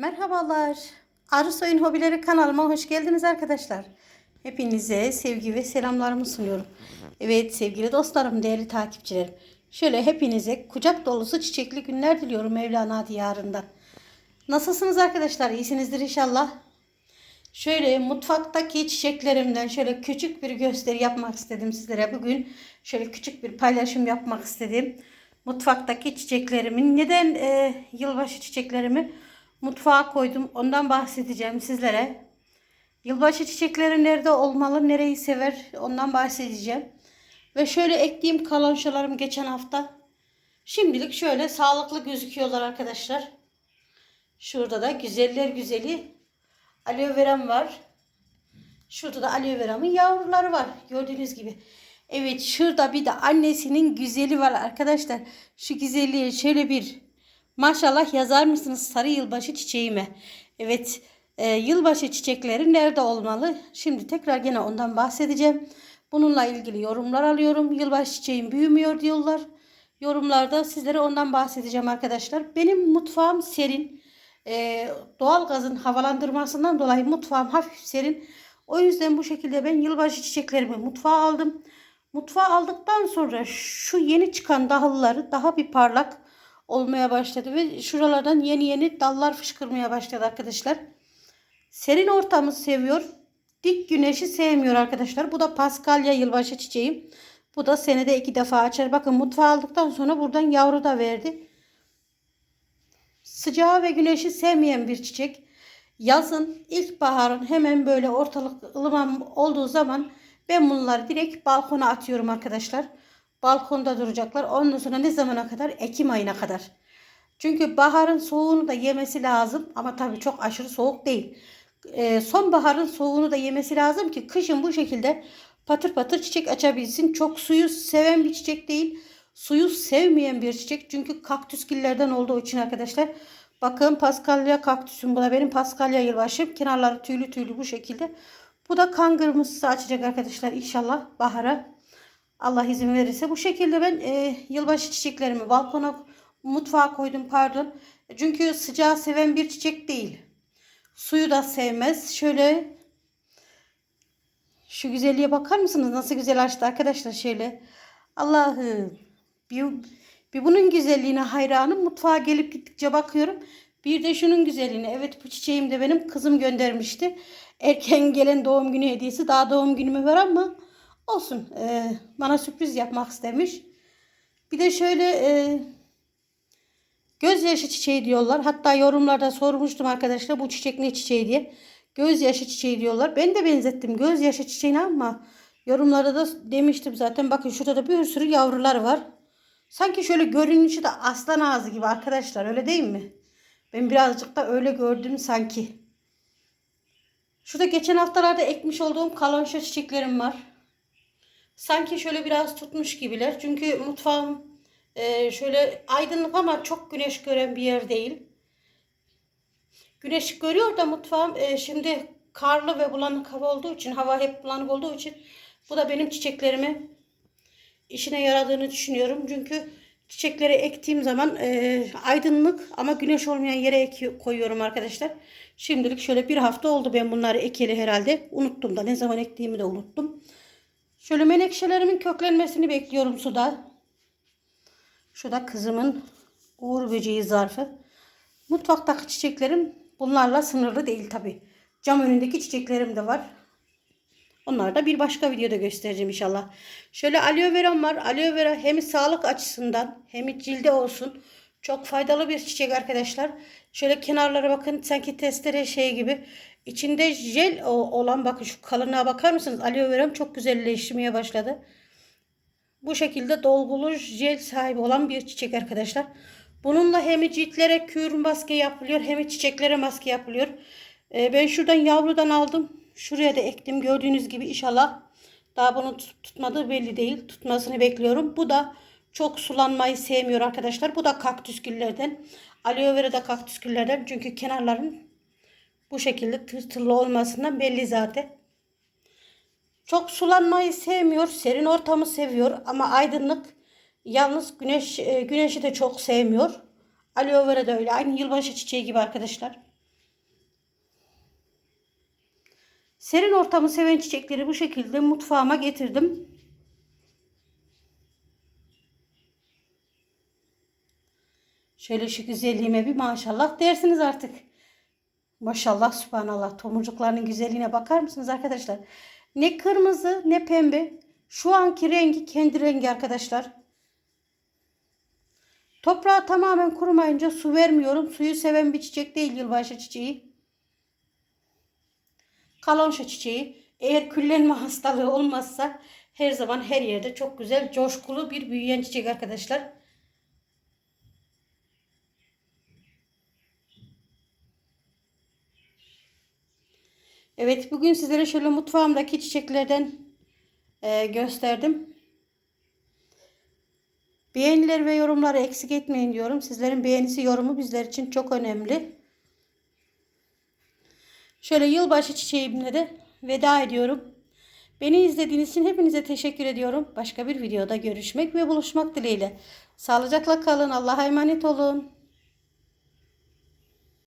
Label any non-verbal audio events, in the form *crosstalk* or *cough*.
Merhabalar. Arı Soyun Hobileri kanalıma hoş geldiniz arkadaşlar. Hepinize sevgi ve selamlarımı sunuyorum. Evet sevgili dostlarım, değerli takipçilerim. Şöyle hepinize kucak dolusu çiçekli günler diliyorum Mevlana diyarından. Nasılsınız arkadaşlar? İyisinizdir inşallah. Şöyle mutfaktaki çiçeklerimden şöyle küçük bir gösteri yapmak istedim sizlere. Bugün şöyle küçük bir paylaşım yapmak istedim. Mutfaktaki çiçeklerimin neden e, yılbaşı çiçeklerimi mutfağa koydum. Ondan bahsedeceğim sizlere. Yılbaşı çiçekleri nerede olmalı, nereyi sever ondan bahsedeceğim. Ve şöyle ektiğim kalonşalarım geçen hafta. Şimdilik şöyle sağlıklı gözüküyorlar arkadaşlar. Şurada da güzeller güzeli aloe veram var. Şurada da aloe veramın yavruları var. Gördüğünüz gibi. Evet şurada bir de annesinin güzeli var arkadaşlar. Şu güzelliğe şöyle bir maşallah yazar mısınız sarı yılbaşı çiçeğime? Evet e, yılbaşı çiçekleri nerede olmalı? Şimdi tekrar gene ondan bahsedeceğim. Bununla ilgili yorumlar alıyorum. Yılbaşı çiçeğim büyümüyor diyorlar. Yorumlarda sizlere ondan bahsedeceğim arkadaşlar. Benim mutfağım serin. E, doğal havalandırmasından dolayı mutfağım hafif serin. O yüzden bu şekilde ben yılbaşı çiçeklerimi mutfağa aldım. Mutfağa aldıktan sonra şu yeni çıkan dahılları daha bir parlak olmaya başladı ve şuralardan yeni yeni dallar fışkırmaya başladı arkadaşlar. Serin ortamı seviyor. Dik güneşi sevmiyor arkadaşlar. Bu da paskalya yılbaşı çiçeğim. Bu da senede iki defa açar. Bakın mutfağa aldıktan sonra buradan yavru da verdi. Sıcağı ve güneşi sevmeyen bir çiçek. Yazın, ilkbaharın hemen böyle ortalık ılıman olduğu zaman ben bunları direkt balkona atıyorum arkadaşlar. Balkonda duracaklar. Ondan sonra ne zamana kadar? Ekim ayına kadar. Çünkü baharın soğuğunu da yemesi lazım. Ama tabii çok aşırı soğuk değil. Ee, sonbaharın soğuğunu da yemesi lazım ki kışın bu şekilde patır patır çiçek açabilsin. Çok suyu seven bir çiçek değil. Suyu sevmeyen bir çiçek. Çünkü kaktüsgillerden olduğu için arkadaşlar. Bakın paskalya kaktüsüm. Bu da benim paskalya yılbaşım. Kenarları tüylü tüylü bu şekilde. Bu da kan kırmızısı açacak arkadaşlar inşallah bahara. Allah izin verirse. Bu şekilde ben e, yılbaşı çiçeklerimi balkona mutfağa koydum pardon. Çünkü sıcağı seven bir çiçek değil. Suyu da sevmez. Şöyle şu güzelliğe bakar mısınız? Nasıl güzel açtı arkadaşlar şöyle. Allah'ım. Bir, bir bunun güzelliğine hayranım. Mutfağa gelip gittikçe bakıyorum. Bir de şunun güzelliğine. Evet bu çiçeğim de benim kızım göndermişti. Erken gelen doğum günü hediyesi. Daha doğum günümü var ama olsun. Ee, bana sürpriz yapmak istemiş. Bir de şöyle e, gözyaşı çiçeği diyorlar. Hatta yorumlarda sormuştum arkadaşlar bu çiçek ne çiçeği diye. Gözyaşı çiçeği diyorlar. Ben de benzettim gözyaşı çiçeğine ama yorumlarda da demiştim zaten. Bakın şurada da bir sürü yavrular var. Sanki şöyle görünüşü de aslan ağzı gibi arkadaşlar öyle değil mi? Ben birazcık da öyle gördüm sanki. Şurada geçen haftalarda ekmiş olduğum kalonşa çiçeklerim var. Sanki şöyle biraz tutmuş gibiler. Çünkü mutfağım e, şöyle aydınlık ama çok güneş gören bir yer değil. Güneş görüyor da mutfağım e, şimdi karlı ve bulanık hava olduğu için, hava hep bulanık olduğu için bu da benim çiçeklerimi işine yaradığını düşünüyorum. Çünkü çiçekleri ektiğim zaman e, aydınlık ama güneş olmayan yere eki, koyuyorum arkadaşlar. Şimdilik şöyle bir hafta oldu ben bunları ekeli herhalde. Unuttum da ne zaman ektiğimi de unuttum. Şöyle menekşelerimin köklenmesini bekliyorum suda. Şu da kızımın uğur böceği zarfı. Mutfaktaki çiçeklerim bunlarla sınırlı değil tabi. Cam önündeki çiçeklerim de var. Onları da bir başka videoda göstereceğim inşallah. Şöyle aloe veram var. Aloe vera hem sağlık açısından hem cilde olsun. Çok faydalı bir çiçek arkadaşlar. Şöyle kenarlara bakın sanki testere şey gibi. İçinde jel olan bakın şu kalınlığa bakar mısınız? Aloe veram çok güzelleşmeye başladı. Bu şekilde dolgulu jel sahibi olan bir çiçek arkadaşlar. Bununla hem ciltlere kür maske yapılıyor hem çiçeklere maske yapılıyor. Ee, ben şuradan yavrudan aldım. Şuraya da ektim. Gördüğünüz gibi inşallah daha bunun tutmadığı belli değil. Tutmasını bekliyorum. Bu da çok sulanmayı sevmiyor arkadaşlar. Bu da kaktüs güllerden. Aloe vera da kaktüs güllerden. Çünkü kenarların bu şekilde tırtırlı olmasından belli zaten. Çok sulanmayı sevmiyor. Serin ortamı seviyor ama aydınlık. Yalnız güneş e, güneşi de çok sevmiyor. Aloe vera da öyle. Aynı yılbaşı çiçeği gibi arkadaşlar. Serin ortamı seven çiçekleri bu şekilde mutfağıma getirdim. Şöyle şu güzelliğime bir maşallah dersiniz artık. Maşallah subhanallah tomurcuklarının güzelliğine bakar mısınız arkadaşlar? Ne kırmızı ne pembe. Şu anki rengi kendi rengi arkadaşlar. Toprağı tamamen kurumayınca su vermiyorum. Suyu seven bir çiçek değil yılbaşı çiçeği. Kalonşa çiçeği. Eğer küllenme *laughs* hastalığı olmazsa her zaman her yerde çok güzel coşkulu bir büyüyen çiçek arkadaşlar. Evet bugün sizlere şöyle mutfağımdaki çiçeklerden e, gösterdim. Beğeniler ve yorumları eksik etmeyin diyorum. Sizlerin beğenisi yorumu bizler için çok önemli. Şöyle yılbaşı çiçeğimle de veda ediyorum. Beni izlediğiniz için hepinize teşekkür ediyorum. Başka bir videoda görüşmek ve buluşmak dileğiyle. Sağlıcakla kalın. Allah'a emanet olun.